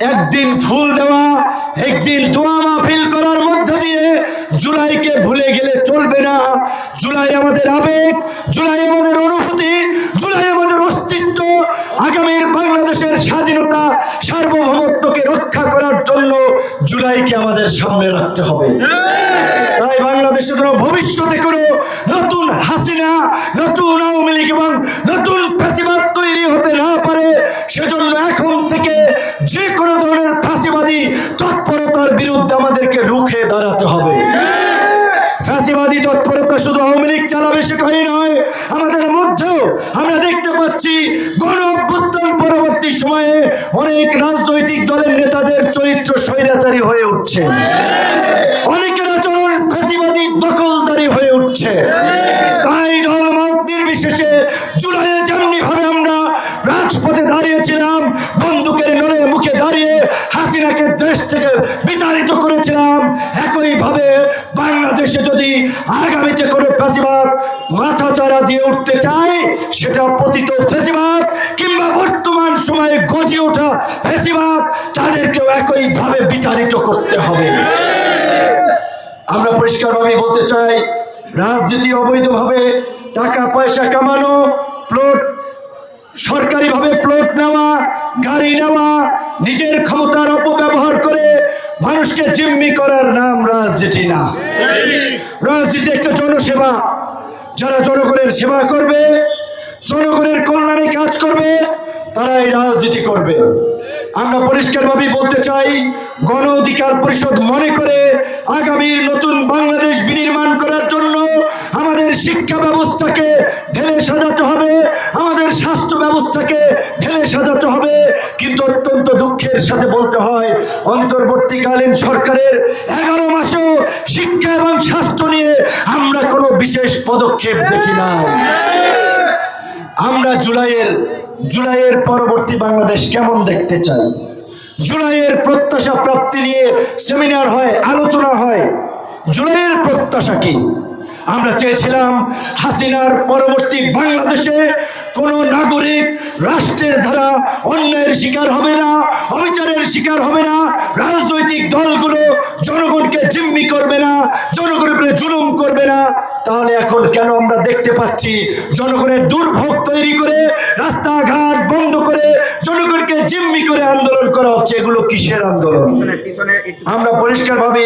একদিন ফুল দেওয়া, একদিন দোয়া মাহফিল করার মধ্য দিয়ে জুলাইকে ভুলে গেলে চলবে না। জুলাই আমাদের আবেগ, জুলাই আমাদের অনুভূতি, জুলাই আমাদের অস্তিত্ব। আগামীর বাংলাদেশের স্বাধীনতা, সার্বভৌমত্বকে রক্ষা করার জন্য জুলাইকে আমাদের সামনে রাখতে হবে। তাই বাংলাদেশের জন্য ভবিষ্যতে কোনো নতুন হাসিনা নতুন আওয়ামী লীগ এবং নতুন ফ্যাসিবাদ তৈরি হতে না পারে সেজন্য এখন থেকে যে কোনো ধরনের ফাঁসিবাদী তৎপরতার বিরুদ্ধে আমাদেরকে রুখে দাঁড়াতে হবে। ফ্যাসিবাদী তৎপরতা শুধু আওয়ামী লীগ চালাবে সেটাই নয়, আমাদের মধ্যেও আমরা দেখতে পাচ্ছি গণ অভ্যুত্থান পরবর্তী সময়ে অনেক রাজনৈতিক দলের নেতাদের চরিত্র স্বৈরাচারী হয়ে উঠছে অনেকের আচরণ ফ্যাসিবাদী দখলদারি হয়ে উঠছে তাই ধর্মমত নির্বিশেষে জুলাইয়ে যেমনি ভাবে আমরা রাজপথে দাঁড়িয়েছিলাম বন্দুকের নড়ে মুখে দাঁড়িয়ে হাসিনাকে দেশ থেকে বিতাড়িত করেছিলাম। একইভাবে বাংলাদেশে যদি আগামীতে কোনো ফ্যাসিবাদ মাথা চারা দিয়ে উঠতে চায়, সেটা পতিত ফেসিবাদ কিংবা বর্তমান সময়ে গজে ওঠা ফেসিবাদ, তাদেরকেও একইভাবে বিতাড়িত করতে হবে। আমরা পরিষ্কারভাবে বলতে চাই, রাজনীতি অবৈধভাবে টাকা পয়সা কামানো প্লট সরকারিভাবে প্লট নেওয়া, গাড়ি নেওয়া নিজের ক্ষমতার অপব্যবহার করে মানুষকে জিম্মি করার নাম রাজনীতি না। রাজনীতি একটা জনসেবা। যারা জনগণের সেবা করবে, জনগণের কল্যাণে কাজ করবে, তারাই রাজনীতি করবে। আমরা পরিষ্কারভাবে বলতে চাই, গণ অধিকার পরিষদ মনে করে আগামীর নতুন বাংলাদেশ বিনির্মাণ করার জন্য আমাদের শিক্ষা ব্যবস্থাকে ঢেলে সাজাতে হবে, আমাদের স্বাস্থ্য ব্যবস্থাকে ঢেলে সাজাতে হবে। কিন্তু অত্যন্ত দুঃখের সাথে বলতে হয়, অন্তর্বর্তীকালীন সরকারের এগারো মাসেও শিক্ষা এবং স্বাস্থ্য নিয়ে আমরা কোনো বিশেষ পদক্ষেপ দেখি না আমরা জুলাইয়ের জুলাইয়ের পরবর্তী বাংলাদেশ কেমন দেখতে চাই? জুলাইয়ের প্রত্যাশা প্রাপ্তি নিয়ে সেমিনার হয়, আলোচনা হয়। জুলাইয়ের প্রত্যাশা কি? আমরা চেয়েছিলাম হাসিনার পরবর্তী বাংলাদেশে কোনো নাগরিক রাষ্ট্রের ধারা অন্যায়ের শিকার হবে না, অবিচারের শিকার হবে না, রাজনৈতিক দলগুলো জনগণকে জিম্মি করবে না, জনগণের জুলুম করবে না। তাহলে এখন কেন আমরা দেখতে পাচ্ছি জনগণের দুর্ভোগ তৈরি করে রাস্তাঘাট বন্ধ করে জনগণকে জিম্মি করে আন্দোলন করা হচ্ছে? এগুলো কিসের আন্দোলন? আমরা পরিষ্কারভাবে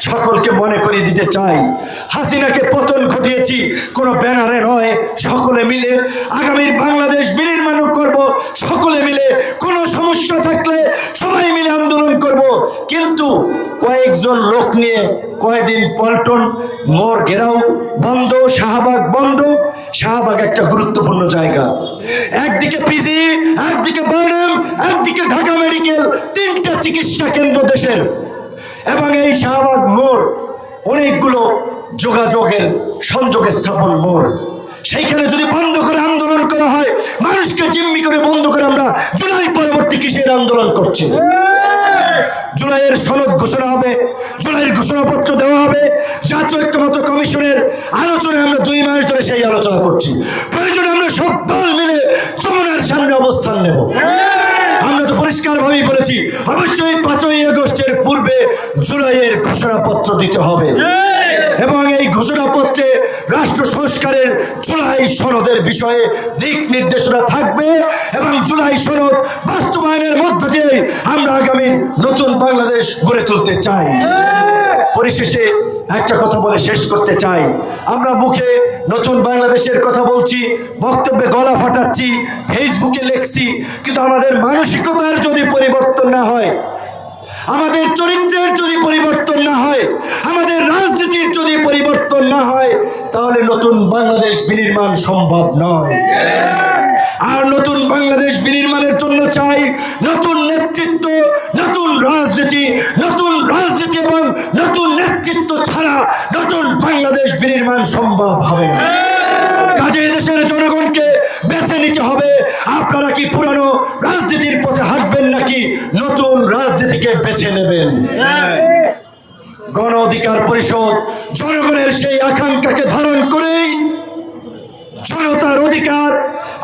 সকলকে মনে করিয়ে দিতে চাই। হাসিনাকে পতন ঘটিয়েছি কোনো ব্যানারে নয় সকলে মিলে। আগামীর বাংলাদেশ বিনির্মাণ করব সকলে মিলে। কোনো সমস্যা থাকলে সবাই মিলে আন্দোলন করব। কিন্তু কয়েকজন লোক নিয়ে কয়েকদিন পল্টন মোর ঘেরাও বন্ধ, শাহবাগ বন্ধ। শাহবাগ একটা গুরুত্বপূর্ণ জায়গা। একদিকে পিজি, একদিকে বার্নাম একদিকে ঢাকা মেডিকেল, তিনটা চিকিৎসা কেন্দ্র দেশের। এবং এই শাহবাগ মোড় অনেকগুলো যোগাযোগের সংযোগ স্থাপন মোড়। সেইখানে যদি বন্ধ করে আন্দোলন করা হয়, মানুষকে জিম্মি করে বন্ধ করে আমরা জুলাই পরবর্তী কিসের আন্দোলন করছি? জুলাইয়ের সনদ ঘোষণা হবে, জুলাইয়ের ঘোষণাপত্র দেওয়া হবে। জাতীয় ঐক্যমত্য কমিশনের আলোচনায় আমরা দুই মাস ধরে সেই আলোচনা করছি। প্রয়োজনে আমরা সব দল মিলে যমুনার সামনে অবস্থান নেব। আমরা তো পরিষ্কারভাবেই বলেছি, অবশ্যই পাঁচই আগস্টের পূর্বে জুলাইয়ের ঘোষণাপত্র দিতে হবে। এবং এই ঘোষণাপত্রে রাষ্ট্র সংস্কারের জুলাই সনদের বিষয়ে দিক নির্দেশনা থাকবে এবং জুলাই সনদ বাস্তবায়নের মধ্য দিয়ে আমরা আগামী নতুন বাংলাদেশ গড়ে তুলতে চাই। পরিশেষে একটা কথা বলে শেষ করতে চাই। আমরা মুখে নতুন বাংলাদেশের কথা বলছি, বক্তব্যে গলা ফাটাচ্ছি, ফেসবুকে লিখছি, কিন্তু আমাদের মানসিকতার যদি পরিবর্তন না হয় আমাদের চরিত্রের যদি পরিবর্তন না হয়, আমাদের রাজনীতির যদি পরিবর্তন না হয়, তাহলে নতুন বাংলাদেশ বিনির্মাণ সম্ভব নয়। আর নতুন বাংলাদেশ বিনির্মাণের জন্য চাই নতুন নেতৃত্ব, নতুন রাজনীতি নতুন রাজনীতি এবং নতুন নেতৃত্ব ছাড়া নতুন বাংলাদেশ বিনির্মাণ সম্ভব হবে কাজে দেশের জনগণকে বেছে নিতে হবে। আপনারা কি পুরানো রাজনীতির পথে হাঁটবেন নাকি নতুন রাজনীতিকে বেছে নেবেন? গণ অধিকার পরিষদ জনগণের সেই আকাঙ্ক্ষাকে ধারণ করেই জনতার অধিকার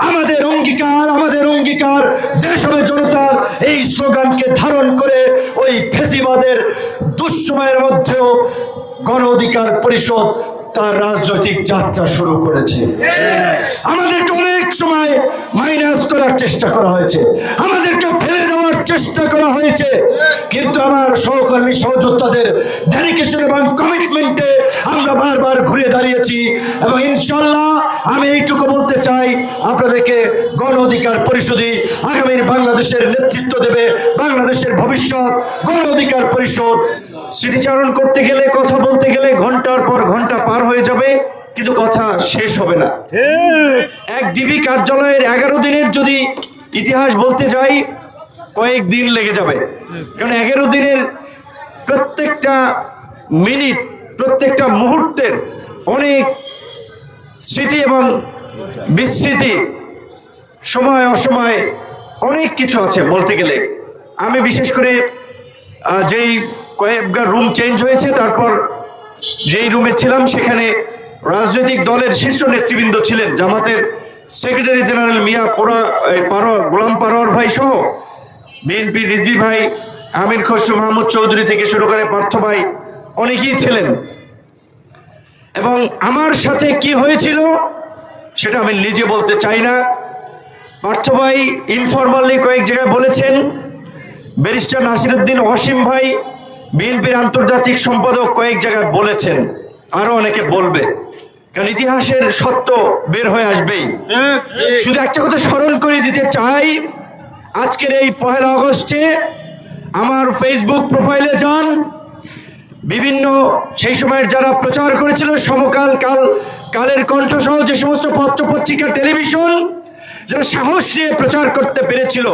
আমাদের অঙ্গীকার আমাদের অঙ্গীকার দেশ হবে জনতার এই স্লোগানকে ধারণ করে ওই ফেসিবাদের দুঃসময়ের মধ্যেও গণ অধিকার পরিষদ তার রাজনৈতিক যাত্রা শুরু করেছে। আমাদেরকে অনেক সময় মাইনাস করার চেষ্টা করা হয়েছে। দেওয়ার চেষ্টা করা হয়েছে। কিন্তু আমার সহকর্মী সহযোদ্ধাদের ডেডিকেশন এবং কমিটমেন্টে আমরা বারবার ঘুরে দাঁড়িয়েছি এবং ইনশাল্লাহ আমি এইটুকু বলতে চাই আপনাদেরকে গণ অধিকার পরিষদই আগামীর বাংলাদেশের নেতৃত্ব দেবে বাংলাদেশের ভবিষ্যৎ। গণ অধিকার পরিষদ স্মৃতিচারণ করতে গেলে কথা বলতে গেলে ঘণ্টার পর ঘণ্টা পার হয়ে যাবে কিন্তু কথা শেষ হবে না। এক ডিবি কার্যালয়ের এগারো দিনের যদি ইতিহাস বলতে যাই কয়েক দিন লেগে যাবে। কারণ এগারো দিনের প্রত্যেকটা মিনিট, প্রত্যেকটা মুহূর্তের অনেক স্মৃতি এবং বিস্মৃতি সময় অসময়ে অনেক কিছু আছে বলতে গেলে। আমি বিশেষ করে যেই কয়েকবার রুম চেঞ্জ হয়েছে, তারপর যেই রুমে ছিলাম, সেখানে রাজনৈতিক দলের শীর্ষ নেতৃবৃন্দ ছিলেন, জামাতের সেক্রেটারি জেনারেল মিয়া পোড়া পারোয়ার গোলাম পারোয়ার ভাই সহ বিএনপি রিজভি ভাই আমির খসরু মাহমুদ চৌধুরী থেকে শুরু করে পার্থ ভাই অনেকেই ছিলেন। এবং আমার সাথে কি হয়েছিল সেটা আমি নিজে বলতে চাই না। পার্থ ভাই ইনফরমালি কয়েক জায়গায় বলেছেন ব্যারিস্টার নাসিরুদ্দিন অসীম ভাই বিএনপির আন্তর্জাতিক সম্পাদক কয়েক জায়গায় বলেছেন আরও অনেকে বলবে। কারণ ইতিহাসের সত্য বের হয়ে আসবেই। শুধু একটা কথা স্মরণ করে দিতে চাই আজকের এই পহেলা আগস্টে আমার ফেসবুক প্রোফাইলে যান। বিভিন্ন সেই সময়ের যারা প্রচার করেছিল, সমকাল, কাল, কালের কণ্ঠসহ যে সমস্ত পত্র পত্রিকা টেলিভিশন, যারা সাহস নিয়ে প্রচার করতে পেরেছিল,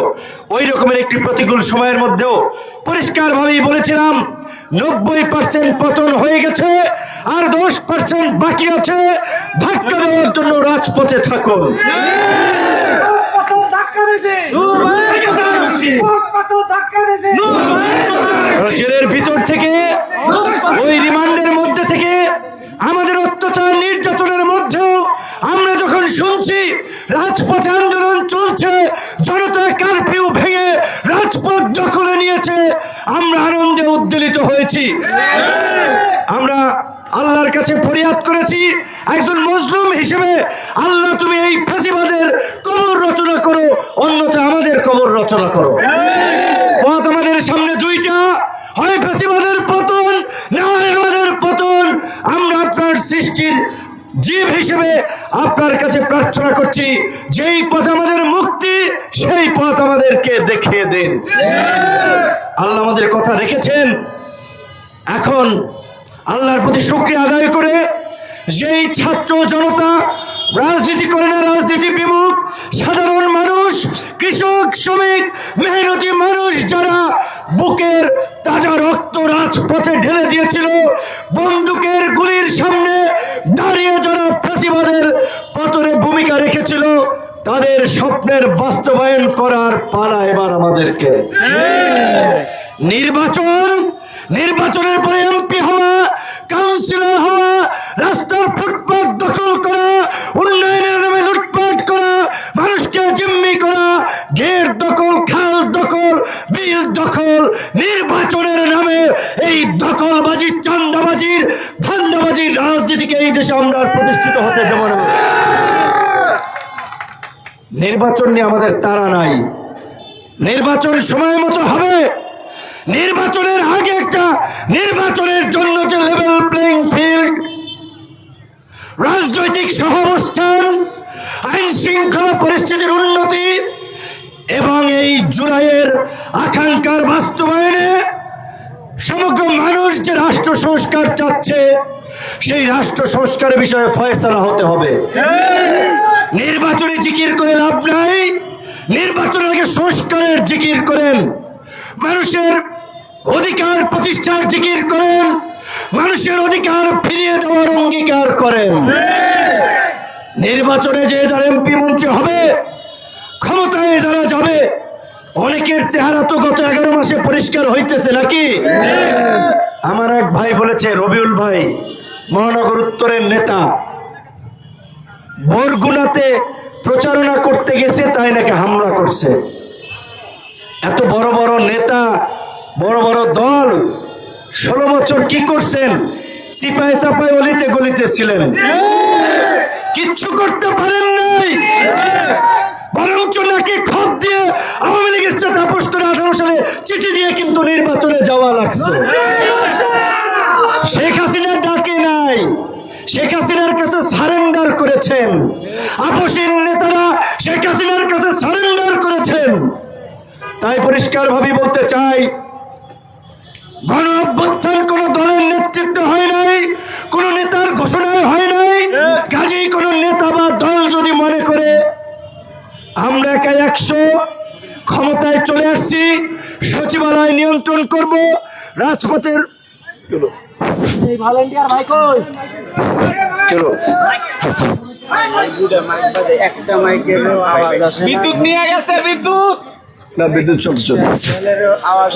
ওই রকমের একটি প্রতিকূল সময়ের মধ্যেও পরিষ্কারভাবেই বলেছিলাম, নব্বই পার্সেন্ট পতন হয়ে গেছে, আর দশ পার্সেন্ট বাকি আছে। ধাক্কা দেওয়ার জন্য রাজপথে থাকুন। জেলের ভিতর থেকে, ওই রিমান্ডের মধ্যে থেকে, আমাদের অত্যাচার নির্যাতনের আমরা যখন শুনছি, রাজপথে আন্দোলন চলছে জনতা কারফিউ ভেঙে রাজপথ দখলে নিয়েছে, আমরা আনন্দে উদ্বেলিত হয়েছি। আমরা আল্লাহর কাছে ফরিয়াদ করেছি, একজন মজলুম হিসেবে, আল্লাহ তুমি এই ফাঁসিবাদের কবর রচনা করো, অন্যথা আমাদের কবর রচনা করো। পথ আমাদের সামনে দুইটা, হয় ফাঁসিবাদের পতন, না হয় আমাদের পতন। আমরা আপনার সৃষ্টির জীব হিসেবে আপনার কাছে প্রার্থনা করছি, যেই পথ আমাদের মুক্তি, সেই পথ আমাদেরকে দেখিয়ে দিন। আল্লাহ আমাদের কথা রেখেছেন। এখন আল্লাহর প্রতি শুক্রিয়া আদায় করে, যেই ছাত্র জনতা রাজনীতি করে না, রাজনীতি বিমুখ সাধারণ মানুষ, কৃষক, শ্রমিক, মেহনতি মানুষ যারা বুকের তাজা রক্ত রাজপথে ঢেলে দিয়েছিল, বন্দুকের গুলির সামনে দাঁড়িয়ে যারা ফাঁসিবাদের পতনে ভূমিকা রেখেছিল, তাদের স্বপ্নের বাস্তবায়ন করার পালা এবার আমাদেরকে। নির্বাচন, নির্বাচনের পরে এমপি হওয়া, কাউন্সিলর হওয়া, রাস্তার ফুটপাথ দখল করা উন্নয়নের নামে লুটপাট করা মানুষকে জিম্মি করা গেট দখল খাল দখল বিল দখল নির্বাচনের নামে এই দখলবাজি চান্দাবাজির ধান্দাবাজির রাজনীতিকে এই দেশে আমরা প্রতিষ্ঠিত হতে দেব না। নির্বাচন নিয়ে আমাদের তারা নাই। নির্বাচন সময় মতো হবে। নির্বাচনের আগে একটা নির্বাচনের জন্য যে লেভেল প্লেইং ফিল্ড রাজনৈতিক সহাবস্থান আইন শৃঙ্খলা পরিস্থিতির উন্নতি এবং এই জুলাইয়ের আকাঙ্ক্ষার বাস্তবায়নে সমগ্র মানুষ যে রাষ্ট্র সংস্কার চাচ্ছে, সেই রাষ্ট্র সংস্কারের বিষয়ে ফয়সলা হতে হবে। নির্বাচনে জিকির করে লাভ নাই, নির্বাচনের আগে সংস্কারের জিকির করেন, মানুষের অধিকার প্রতিষ্ঠার জিকির করেন, মানুষের অধিকার ফিরিয়ে দেওয়ার অঙ্গীকার করেন। নির্বাচনে যে যারা এমপি মন্ত্রী হবে, ক্ষমতায় যারা যাবে অনেকের চেহারা তো গত এগারো মাসে পরিষ্কার হইতেছে নাকি? আমার এক ভাই বলেছে, রবিউল ভাই, মহানগর উত্তরের নেতা, বরগুনাতে প্রচারণা করতে গেছে, তাই নাকি হামলা করছে? এত বড় বড় নেতা, বড় বড় দল, ষোলো বছর কি করছেন? সিপাই সাপাই অলিতে গলিতে ছিলেন। কিচ্ছু করতে পারেন নাই। বরঞ্চ নাকি খত দিয়ে আওয়ামী লীগের সাথে আপোষ আঠারো সালে চিঠি দিয়ে কিন্তু নির্বাচনে যাওয়া লাগছে। শেখ হাসিনার ডাকে নাই। শেখ হাসিনার কাছে সারেন্ডার করেছেন। আপোষের নেতারা শেখ হাসিনার কাছে সারেন্ডার করেছেন। তাই পরিষ্কার ভাবে বলতে চাই, গণ অভ্যুত্থান কোন দলের নেতৃত্ব হয় নাই, কোন নেতার ঘোষণায় হয় নাই, কাজেই কোন নেতা আমরা একা একশো ক্ষমতায় চলে আসছি সচিবালয় নিয়ন্ত্রণ করব রাজপথের বিদ্যুৎ নিয়ে গেছে বিদ্যুৎ! না বিদ্যুৎ চলছে চলছে। আওয়াজ